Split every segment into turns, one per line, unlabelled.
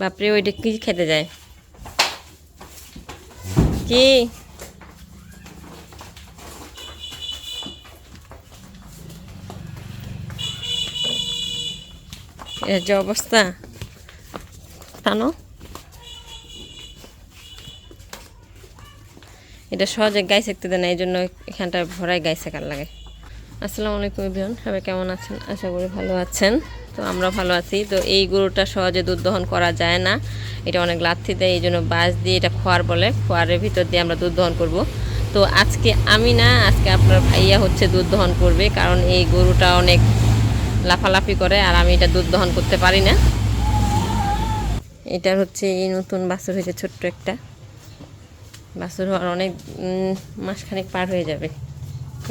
বাপরে, ওইটা কি খেতে যায়? কি? যে অবস্থা। টানো এটা সহজে গাই শিখতে দেয় না এই জন্য এখানটা ভরায় গাই শেখার লাগে। আসসালামু আলাইকুম ইবিয়ন সবাই কেমন আছেন? আশা করি ভালো আছেন। তো আমরা ভালো আছি। তো এই গরুটা সহজে দুধ দহন করা যায় না। এটা অনেক লাথি দেয় এই জন্য বাঁশ দিয়ে এটা খোয়ার বলে। খোয়ারের ভিতর দিয়ে আমরা দুধ দহন করব। তো আজকে আমি না, আজকে আপনার ভাইয়া হচ্ছে দুধ দহন করবে, কারণ এই গরুটা অনেক লাফালাফি করে আর আমি এটা দুধ দহন করতে পারি না। এটার হচ্ছে এই নতুন বাছুর হয়েছে, ছোট্ট একটা। বাছুর হওয়ার অনেক মাসখানেক পার হয়ে যাবে।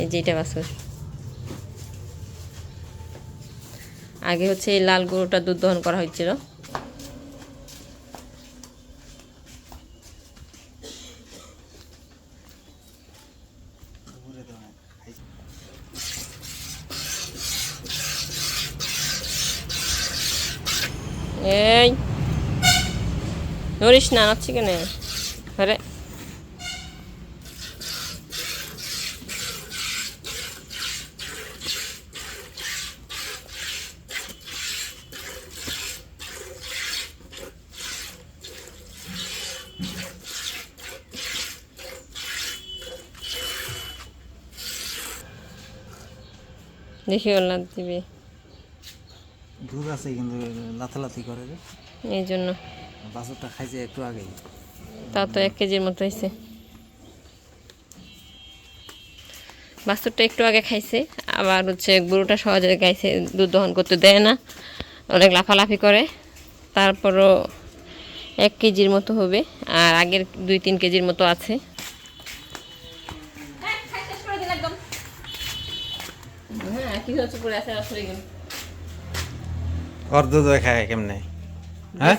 এই যে এটা বাছুর। আগে হচ্ছে এই লাল গরুটা দুধ দহন করা হয়েছিল। এই নড়িস না, নাচ্ছি কেন? আরে দেখি ওর দিবি।
দুধ আছে কিন্তু লাথালাথি করে রে
এই জন্য।
বাছরটা খাইছে একটু আগেই।
তাও তো এক কেজির মতো হয়েছে বাছুরটা একটু আগে খাইছে আবার হচ্ছে গরুটা সহজে গাইছে দুধ দহন করতে দেয় না। অনেক লাফালাফি করে। তারপরও এক কেজির মতো হবে আর আগের দুই তিন কেজির মতো আছে। কি হচ্ছে পড়ে আছে আসলে
অর্ধ দই খায় কেমনে? হ্যাঁ?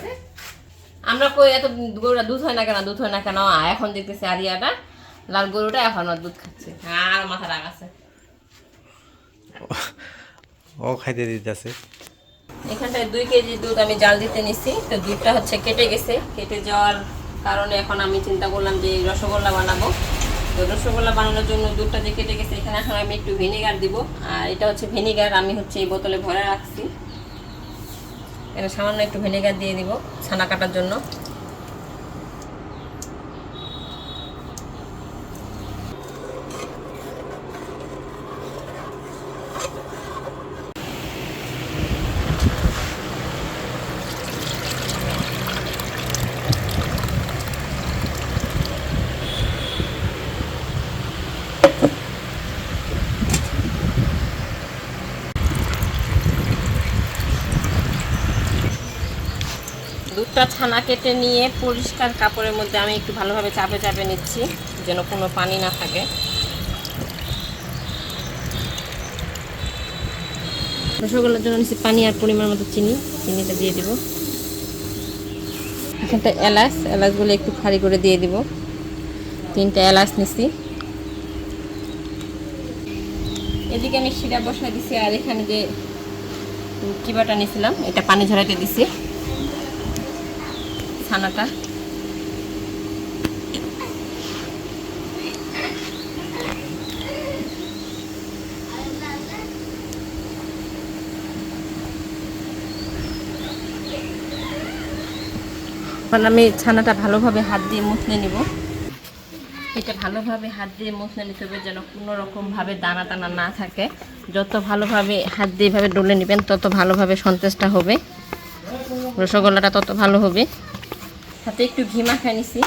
আমরা কই এত গরুটা দুধ হয় না কেন দুধ হয় না কেন? এখন দেখতেছি আরিয়াটা লাল গরুটা এখন দুধ খাচ্ছে। আর মাথা রাগ আছে।
ও খাইতে দিতেছে।
এখানটায় দুই কেজি দুধ আমি জাল দিতে নিছি তো দুধটা হচ্ছে কেটে গেছে। কেটে যাওয়ার কারণে এখন আমি চিন্তা করলাম যে রসগোল্লা বানাবো। তো রসগোল্লা বানানোর জন্য দুধটা যে কেটে গেছে, এখানে এখন আমি একটু ভিনেগার দিব। আর এটা হচ্ছে ভিনেগার, আমি হচ্ছে এই বোতলে ভরে রাখছি। এটা সামান্য একটু ভিনেগার দিয়ে দিব ছানা কাটার জন্য। দুধটা ছানা কেটে নিয়ে পরিষ্কার কাপড়ের মধ্যে আমি একটু ভালোভাবে চাপে চাপে নিচ্ছি, যেন কোনো পানি না থাকে। রসগোল্লার জন্য নিচ্ছি পানি আর পরিমাণ মতো চিনি, চিনিটা দিয়ে দিব। এখানটা এলাচ, এলাচগুলো একটু ফাড়ি করে দিয়ে দিব। তিনটা এলাচ নিছি। এদিকে আমি শিরা বসাই দিছি আর এখানে যে কিবাটা নিয়েছিলাম এটা পানি ঝরাইতে দিছি। ছানাটা এখন আমি ছানাটা ভালোভাবে হাত দিয়ে মুছলে নিব। এটা ভালোভাবে হাত দিয়ে মুছলে নিতে হবে যেন কোনো রকমভাবে দানা টানা না থাকে। যত ভালোভাবে হাত দিয়ে এভাবে ডলে নেবেন, তত ভালোভাবে সন্তেজটা হবে। রসগোল্লাটা তত ভালো হবে। হাতে একটু ঘি মাখায় নিছি।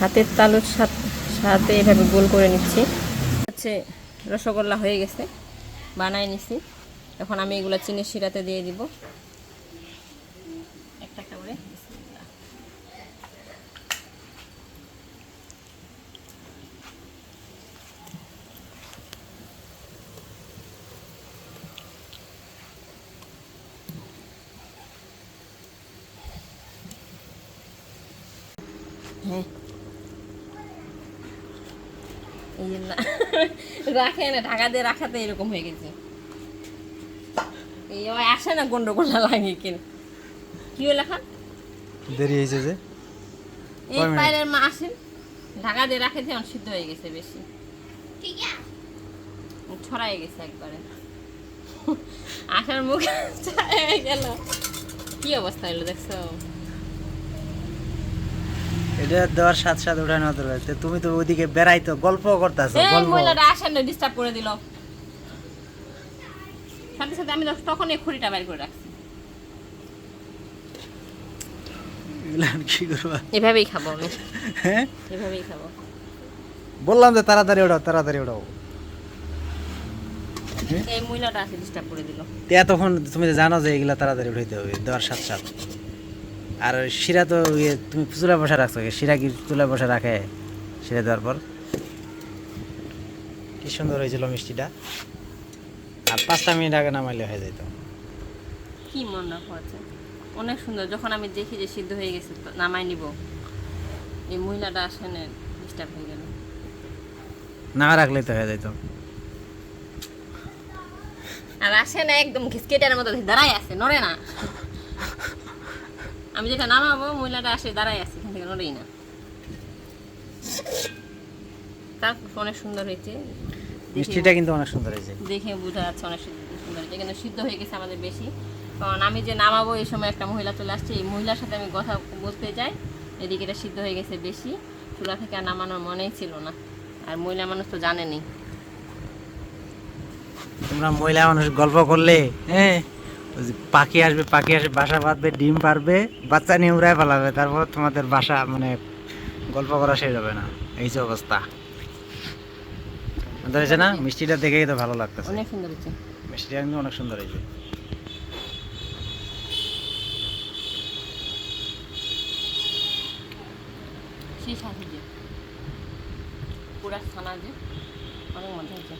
হাতের তালুর সাথে এভাবে গোল করে নিচ্ছি। হচ্ছে রসগোল্লা হয়ে গেছে বানাই নিছি। এখন আমি এগুলো চিনি শিরাতে দিয়ে দিব একটা একটা করে বিসমিল্লাহ। হ্যাঁ এই যে না- রাখে না ঢাকা দিয়ে রাখাতে এরকম হয়ে গেছে। এই আসে না গন্ডগোল লাগে কিন কি হলো এখন?
দেরি হয়েছে যে।
এই
কয়
মা আসেন। ঢাকা দিয়ে রাখে দিয়ে অনেক সিদ্ধ হয়ে গেছে বেশি। ছড়াই গেছে একবারে। আসার মুখ গেল। কি অবস্থা হলো দেখছ?
এটা দেওয়ার সাথে সাথে উঠানো পারে তুমি তো ওইদিকে বেড়াইতো গল্প করতেছো গল্প।
মহিলাটা আসেন না ডিস্টার্ব করে দিল। সাথে সাথে আমি তখন এই খড়িটা বের করে রাখছি।
কি করবা?
এভাবেই খাব আমি।
হ্যাঁ?
এভাবেই খাব।
বললাম যে তাড়াতাড়ি ওঠাও তাড়াতাড়ি ওঠাও।
এই মহিলাটা আসে ডিস্টার্ব করে দিল।
তো এতক্ষণ তুমি জানো যে এগুলা তাড়াতাড়ি উঠাইতে হবে দেওয়ার সাথে সাথে। আর শিরা তো ইয়ে তুমি চুলা বসা রাখছো শিরা কি চুলা বসা রাখে? শিরা দেওয়ার পর? কি সুন্দর হয়েছিল মিষ্টিটা। আর পাঁচটা মিনিট আগে নামাইলে হয়ে যেত
কি মন রাখো আছে? অনেক সুন্দর। যখন আমি দেখি যে সিদ্ধ হয়ে গেছে তো নামাই নিব। এই মহিলাটা আসেন ডিস্টার্ব হয়ে গেল।
না রাখলেই তো হয়ে যেত
আর আসে না একদম ঘিসকেটার মতো দাঁড়াই আছে নড়ে না। আমি যেটা নামাবো মহিলাটা আসে দাঁড়াই আছে এখান থেকে নড়েই না। তার অনেক সুন্দর হয়েছে।
মিষ্টিটা কিন্তু অনেক সুন্দর হয়েছে।
দেখে বোঝা যাচ্ছে অনেক সুন্দর হয়েছে। কিন্তু সিদ্ধ হয়ে গেছে আমাদের বেশি। কারণ আমি যে নামাবো এই সময় একটা মহিলা চলে আসছে। এই মহিলার সাথে আমি কথা বলতে যাই। এদিকে এটা সিদ্ধ হয়ে গেছে বেশি। চুলা থেকে আর নামানোর মনেই ছিল না। আর মহিলা মানুষ তো জানেনি।
তোমরা মহিলা মানুষ গল্প করলে হ্যাঁ? পাখি আসবে পাখি আসবে বাসা বাঁধবে ডিম পারবে বাচ্চা নিয়ে উড়ায় পালাবে তারপর তোমাদের বাসা মানে গল্প করা শেষ হবে না। এই যে অবস্থা। হয়েছে না? মিষ্টিটা দেখেই তো ভালো লাগতেছে।
অনেক সুন্দর হয়েছে।
মিষ্টিটা কিন্তু অনেক সুন্দর হয়েছে।
পুরা ছানা যে অনেক মজা হয়েছে।